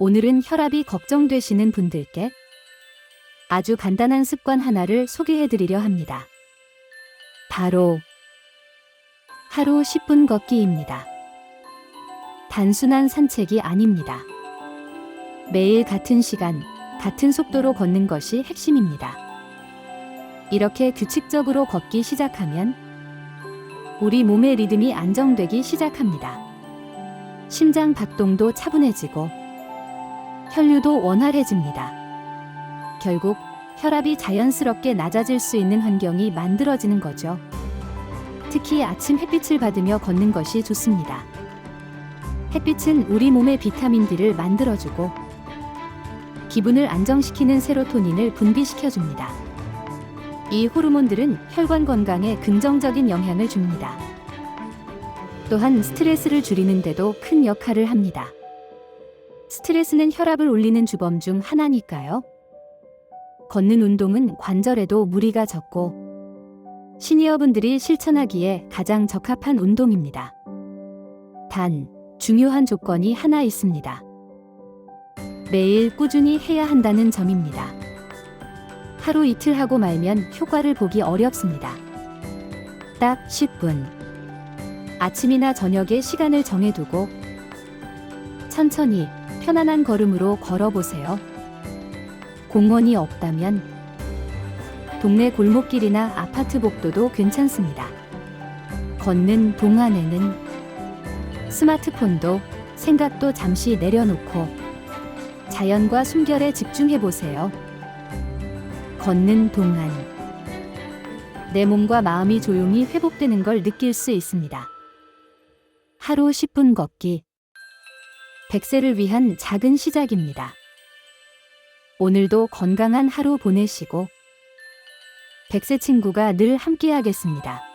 오늘은 혈압이 걱정되시는 분들께 아주 간단한 습관 하나를 소개해 드리려 합니다. 바로 하루 10분 걷기입니다. 단순한 산책이 아닙니다. 매일 같은 시간, 같은 속도로 걷는 것이 핵심입니다. 이렇게 규칙적으로 걷기 시작하면 우리 몸의 리듬이 안정되기 시작합니다. 심장 박동도 차분해지고 혈류도 원활해집니다. 결국 혈압이 자연스럽게 낮아질 수 있는 환경이 만들어지는 거죠. 특히 아침 햇빛을 받으며 걷는 것이 좋습니다. 햇빛은 우리 몸의 비타민 D를 만들어주고 기분을 안정시키는 세로토닌을 분비시켜줍니다. 이 호르몬들은 혈관 건강에 긍정적인 영향을 줍니다. 또한 스트레스를 줄이는데도 큰 역할을 합니다. 스트레스는 혈압을 올리는 주범 중 하나니까요. 걷는 운동은 관절에도 무리가 적고 시니어분들이 실천하기에 가장 적합한 운동입니다. 단, 중요한 조건이 하나 있습니다. 매일 꾸준히 해야 한다는 점입니다. 하루 이틀 하고 말면 효과를 보기 어렵습니다. 딱 10분. 아침이나 저녁에 시간을 정해두고 천천히 편안한 걸음으로 걸어보세요. 공원이 없다면 동네 골목길이나 아파트 복도도 괜찮습니다. 걷는 동안에는 스마트폰도 생각도 잠시 내려놓고 자연과 숨결에 집중해 보세요. 걷는 동안 내 몸과 마음이 조용히 회복되는 걸 느낄 수 있습니다. 하루 10분 걷기 100세를 위한 작은 시작입니다. 오늘도 건강한 하루 보내시고 100세 친구가 늘 함께하겠습니다.